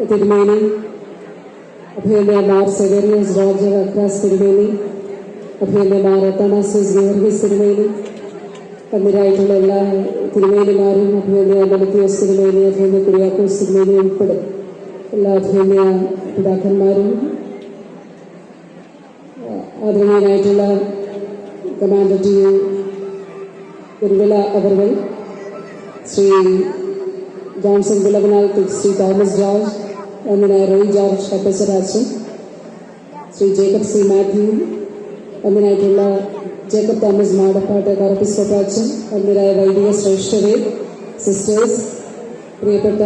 തിരുമേനി അഭിനന്ദമാർ സെവേറിയസ് ജോർജ് അക്രാസ് തിരുമേനി അഭിനന്ദമാർ അത്തനാസിസ് ഗീവർഗീസ് തിരുമേനി കന്നിരായിട്ടുള്ള എല്ലാ തിരുമേനിമാരും അഭിനന്ദ മലത്തിയോസ് തിരുമേനി അഭിനന്ദ കുര്യാക്കോസ് തിരുമേനി ഉൾപ്പെടെ എല്ലാ അഭിനന്ദ പിതാക്കന്മാരും ആദരണീയനായിട്ടുള്ള കമാൻഡർ ടി യു ഗുരുവില അവർകൾ Shri Johnson Vilavanal Shri Thomas George ഒന്നിനായ Roy George കപ്പസരാജൻ ശ്രീ ജേക്കബ് സി മാത്യുവും ഒന്നിനായിട്ടുള്ള ജേക്കബ് തോമസ് മാടപ്പാട്ട് കറപ്പിസ്വപ്പാച്ചൻ ഒന്നിനായ വൈദിക ശ്രേഷ്ഠരെ സിസ്റ്റേഴ്സ് പ്രിയപ്പെട്ട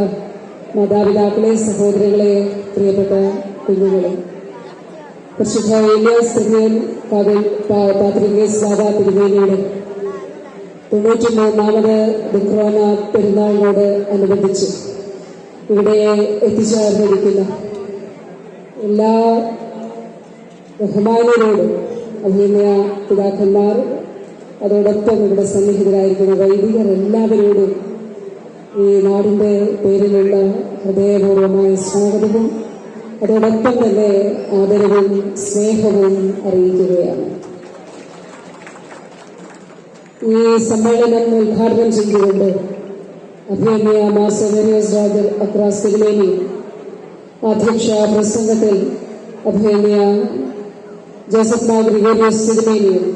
മാതാപിതാക്കളെ സഹോദരങ്ങളെ പ്രിയപ്പെട്ട കുഞ്ഞുങ്ങളെ. പരിശുദ്ധ ഏലിയാസ് തിരുമേനിയുടെ തൊണ്ണൂറ്റി മൂന്നാമത് ദുഃഖ്രോന പെരുന്നാളിനോട് അനുബന്ധിച്ച് ഇവിടെ എത്തിച്ചേർന്നിരിക്കുന്ന എല്ലാ ബഹുമാനരോടും അഭിനയ പിതാക്കന്മാർ അതോടൊപ്പം ഇവിടെ സന്നിഹിതരായിരിക്കുന്ന വൈദികർ എല്ലാവരോടും ഈ നാടിന്റെ പേരിലുള്ള ഹൃദയപൂർവമായ സ്വാഗതവും അതോടൊപ്പം തന്നെ ആദരവും സ്നേഹവും അറിയിക്കുകയാണ്. ഈ സമ്മേളനം ഉദ്ഘാടനം ചെയ്തുകൊണ്ട് അഭിനയ മാസവേരിയസ് ഡോക്ടർ അക്രാസ് തിരുമേനി അധ്യക്ഷ പ്രസംഗത്തിൽ അഭിനയ ജോസഫ് മാ ഗ്രിഗോറിയസ് തിരുമേനിയും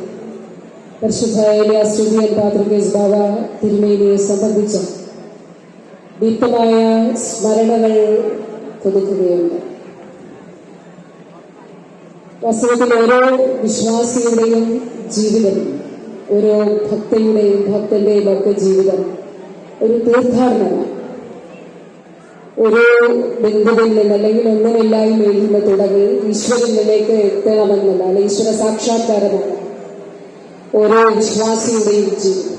പരിശുദ്ധ ഏലിയ സ്റ്റുഡിയൻ പാത്രികേസ് ബാബ തിരുമേനിയെ സംബന്ധിച്ച ദീപ്തമായ സ്മരണകൾ പുതുക്കുകയുണ്ട് വാസ്തവത്തിൽ ഓരോ വിശ്വാസിയുടെയും ജീവിതം ഓരോ ഭക്തയുടെയും ഭക്തന്റെയും ഒക്കെ ജീവിതം ഒരു തീർത്ഥാടനമാണ്. ഒരു ബന്ധുവിൽ നിന്ന് അല്ലെങ്കിൽ ഒന്നുമില്ലായ്മയിൽ നിന്ന് തുടങ്ങി ഈശ്വരനിലേക്ക് എത്തണമെന്നല്ല അല്ലെ ഈശ്വര സാക്ഷാത്കാരമാണ്. ഓരോ വിശ്വാസിയുടെയും ജീവിതം.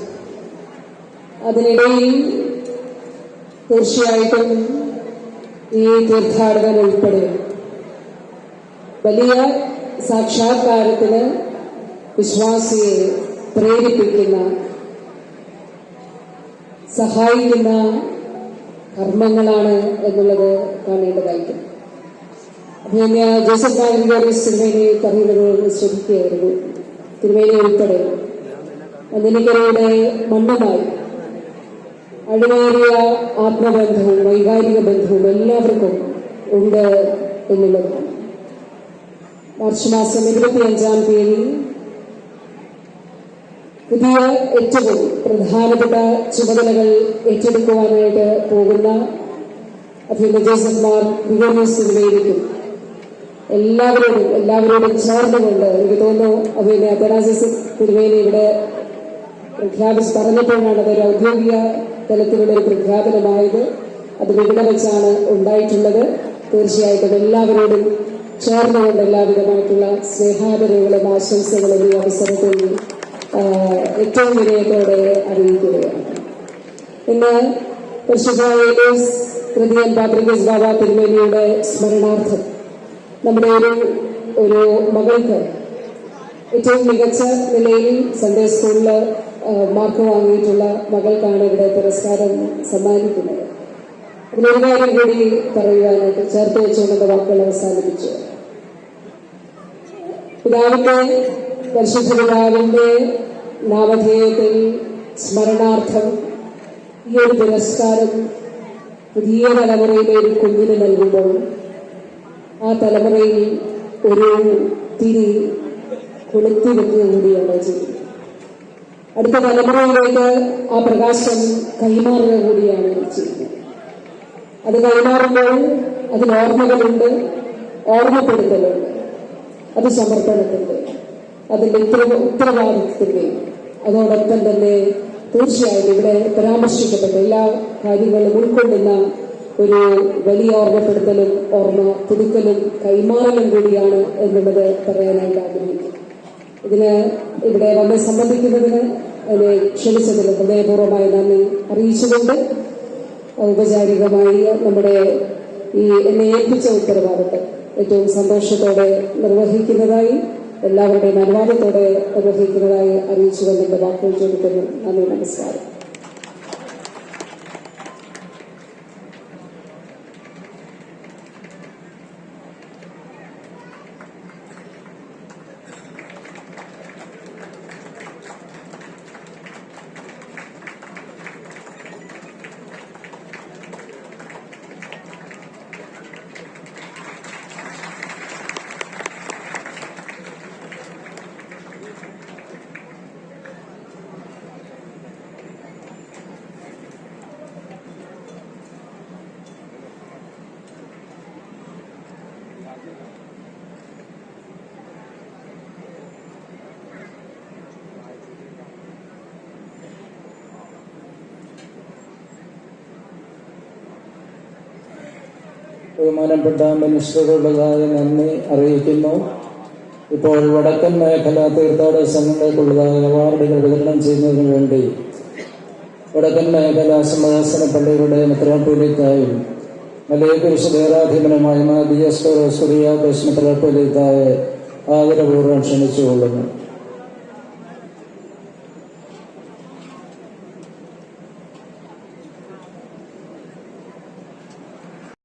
അതിനിടയിൽ തീർച്ചയായിട്ടും ഈ തീർത്ഥാടനം ഉൾപ്പെടെ വലിയ സാക്ഷാത്കാരത്തിന് വിശ്വാസിയെ പ്രേരിപ്പിക്കുന്ന സഹായിക്കുന്ന കർമ്മങ്ങളാണ് എന്നുള്ളത് കാണേണ്ടതായിരിക്കും ഞാൻ ജോസഫ് നാഗരികോറിയസ് സിനിമയിലെ പറയുന്നത് ശ്രദ്ധിക്കുകയായിരുന്നു. തിരുമേനി ഉൾപ്പെടെ. അതിനിക്കരയുടെ മണ്ണമായി അഴിമേറിയ ആത്മബന്ധവും വൈകാരിക ബന്ധവും എല്ലാവർക്കും ഉണ്ട് എന്നുള്ളതാണ്. മാർച്ച് മാസം ഇരുപത്തിയഞ്ചാം തീയതി പുതിയ ഏറ്റവും പ്രധാനപ്പെട്ട ചുമതലകൾ ഏറ്റെടുക്കുവാനായിട്ട് പോകുന്ന അഭിനന്ദ ജോസഫ് മാർ എല്ലാവരോടും എല്ലാവരോടും ചേർന്നുകൊണ്ട് എനിക്ക് തോന്നുന്നു അഭിനയ അപരാജസ് തിരുവേലി ഇവിടെ പ്രഖ്യാപിച്ച് പറഞ്ഞപ്പോഴാണ് അതൊരു ഔദ്യോഗിക തലത്തിലുള്ള ഒരു പ്രഖ്യാപനമായത്. അത് ഇവിടെ വെച്ചാണ് ഉണ്ടായിട്ടുള്ളത്. തീർച്ചയായിട്ടും എല്ലാവരോടും ചേർന്നുകൊണ്ട് എല്ലാവിധമായിട്ടുള്ള സ്നേഹാദരവുകളും ആശംസകളും ഈ അവസരത്തിൽ ഏറ്റവും വിനയത്തോടെ അറിയിക്കുകയാണ് ഇന്ന് പരിശുദ്ധ ഏലിയസ് തൃതീയൻ പാത്രികസ് ബാബ തിരുമേനിയുടെ സ്മരണാർത്ഥം. നമ്മുടെ ഒരു ഒരു മകൾക്ക് ഏറ്റവും മികച്ച നിലയിൽ സൺഡേ സ്കൂളിൽ മാർക്ക് വാങ്ങിയിട്ടുള്ള മകൾക്കാണ് ഇവിടെ പുരസ്കാരം സമ്മാനിക്കുന്നത്. അതിലൊരു കാര്യം കൂടി പറയുവാനായിട്ട് ചേർത്ത് വെച്ചുകൊണ്ട് വാക്കുകൾ അവസാനിപ്പിച്ചു. പിതാവിന്റെ പരിശുദ്ധ നാമധേയത്തിൽ സ്മരണാർത്ഥം ഈ ഒരു പുരസ്കാരം പുതിയ തലമുറയിലെ ഒരു കുഞ്ഞിന് നൽകുമ്പോൾ ആ തലമുറയിൽ ഒരു തിരി കൊളുത്തി വെക്കുക കൂടിയാണ് ചെയ്യുന്നത്. അടുത്ത തലമുറയിലേക്ക് ആ പ്രകാശം കൈമാറുക കൂടിയാണ് അത് കൈമാറുമ്പോൾ അതിൽ ഓർമ്മകളുണ്ട് ഓർമ്മപ്പെടുത്തലുണ്ട് അത് സമർപ്പണത്തിന്റെ അതിന്റെ ഉത്തര ഉത്തരവാദിത്വത്തിന്റെയും അതോടൊപ്പം തന്നെ തീർച്ചയായും ഇവിടെ പരാമർശിക്കപ്പെട്ട എല്ലാ കാര്യങ്ങളും ഉൾക്കൊള്ളുന്ന ഒരു വലിയ ഓർമ്മപ്പെടുത്തലും ഓർമ്മ പുതുക്കലും കൈമാറലും കൂടിയാണ് എന്നുള്ളത് പറയാനായിട്ട് ആഗ്രഹിക്കുന്നു. ഇതിന് ഇവിടെ വന്ന് സംബന്ധിക്കുന്നതിന് എന്നെ ക്ഷണിച്ചതിന് ഹൃദയപൂർവമായ നന്ദി അറിയിച്ചുകൊണ്ട് ഔപചാരികമായി നമ്മുടെ ഈ എന്നെ ഏൽപ്പിച്ച ഉത്തരവാദിത്തം ഏറ്റവും സന്തോഷത്തോടെ നിർവഹിക്കുന്നതായി എല്ലാവരുടെയും അനുവാദത്തോടെ നിർവഹിക്കുന്നതായി അറിയിച്ചുകൊണ്ട് എന്റെ വാക്കുകൾ ചോദിക്കുന്നു നന്ദി നമസ്കാരം. ബഹുമാനപ്പെട്ട മിനിസ്റ്ററുകളുടേതായ നന്ദി അറിയിക്കുന്നു. ഇപ്പോൾ വടക്കൻ മേഖല തീർത്ഥാടക സംഘങ്ങൾക്കുള്ളതായ അവാർഡുകൾ വിതരണം ചെയ്യുന്നതിന് വേണ്ടി വടക്കൻ മേഖല സിംഹാസന പള്ളിയുടെ മെത്രാപ്പൊലിത്തായും മലയകുരിശ് മാ ഡി എസ് കൃഷ്ണ മെത്രാപ്പൊലിത്തായെ ആദരപൂർവം ക്ഷണിച്ചുകൊള്ളുന്നു.